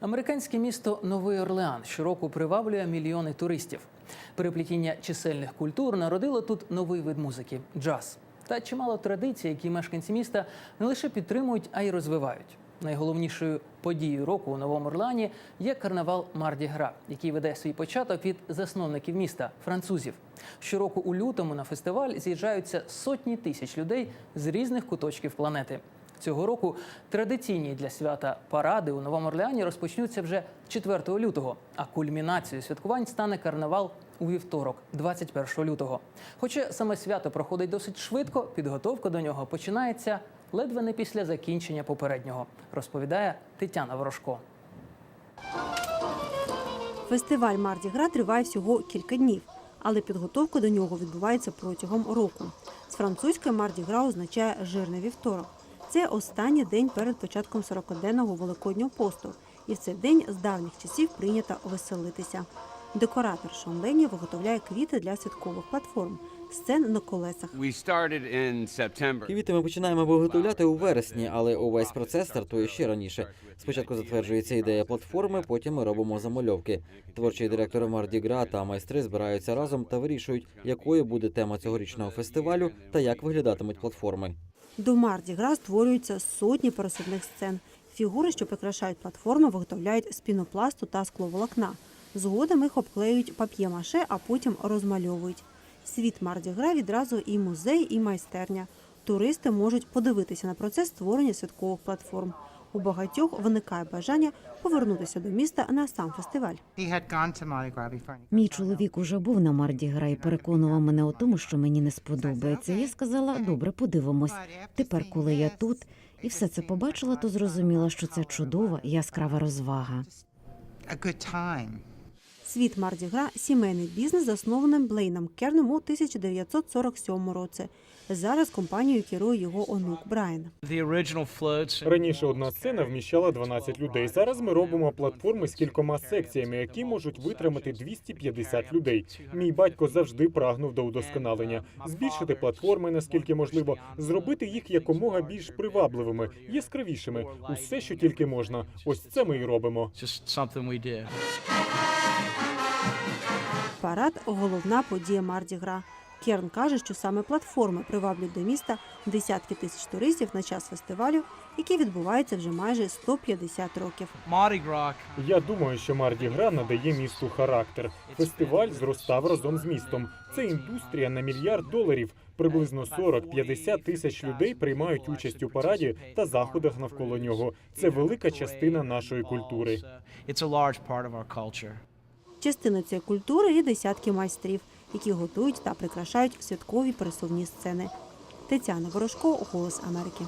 Американське місто Новий Орлеан щороку приваблює мільйони туристів. Переплетіння чисельних культур народило тут новий вид музики джаз. Та чимало традицій, які мешканці міста не лише підтримують, а й розвивають. Найголовнішою подією року у Новому Орлеані є карнавал Марді Гра, який веде свій початок від засновників міста французів. Щороку у лютому на фестиваль з'їжджаються сотні тисяч людей з різних куточків планети. Цього року традиційні для свята паради у Новому Орлеані розпочнуться вже 4 лютого, а кульмінацією святкувань стане карнавал у вівторок, 21 лютого. Хоча саме свято проходить досить швидко, підготовка до нього починається ледве не після закінчення попереднього, розповідає Тетяна Ворожко. Фестиваль Марді Гра триває всього кілька днів, але підготовка до нього відбувається протягом року. З французької Марді Гра означає жирний вівторок. Це останній день перед початком 40-денного великоднього посту, і в цей день з давніх часів прийнято веселитися. Декоратор Шон Лені виготовляє квіти для святкових платформ, сцен на колесах. Квіти ми починаємо виготовляти у вересні, але увесь процес стартує ще раніше. Спочатку затверджується ідея платформи, потім ми робимо замальовки. Творчий директор Марді Гра та майстри збираються разом та вирішують, якою буде тема цьогорічного фестивалю та як виглядатимуть платформи. До Мардігра створюються сотні пересувних сцен. Фігури, що прикрашають платформи, виготовляють з пінопласту та скловолокна. Згодом їх обклеюють пап'є-маше, а потім розмальовують. Світ Мардігра відразу і музей, і майстерня. Туристи можуть подивитися на процес створення святкових платформ. У багатьох виникає бажання повернутися до міста на сам фестиваль. Мій чоловік уже був на Марді Гра і переконував мене у тому, що мені не сподобається. Я сказала, добре, подивимось. Тепер, коли я тут і все це побачила, то зрозуміла, що це чудова яскрава розвага. Світ Марді Гра – сімейний бізнес, заснований Блейном Керном у 1947 році. Зараз компанією керує його онук Брайан. Раніше одна сцена вміщала 12 людей. Зараз ми робимо платформи з кількома секціями, які можуть витримати 250 людей. Мій батько завжди прагнув до удосконалення, збільшити платформи наскільки можливо, зробити їх якомога більш привабливими, яскравішими. Усе, що тільки можна. Ось це ми і робимо. Парад – головна подія Марді Гра. Керн каже, що саме платформи приваблюють до міста десятки тисяч туристів на час фестивалю, який відбувається вже майже 150 років. Я думаю, що Марді Гра надає місту характер. Фестиваль зростав разом з містом. Це індустрія на мільярд доларів. Приблизно 40-50 тисяч людей приймають участь у параді та заходах навколо нього. Це велика частина нашої культури. Частина цієї культури є десятки майстрів, які готують та прикрашають святкові пересувні сцени. Тетяна Ворожко, Голос Америки.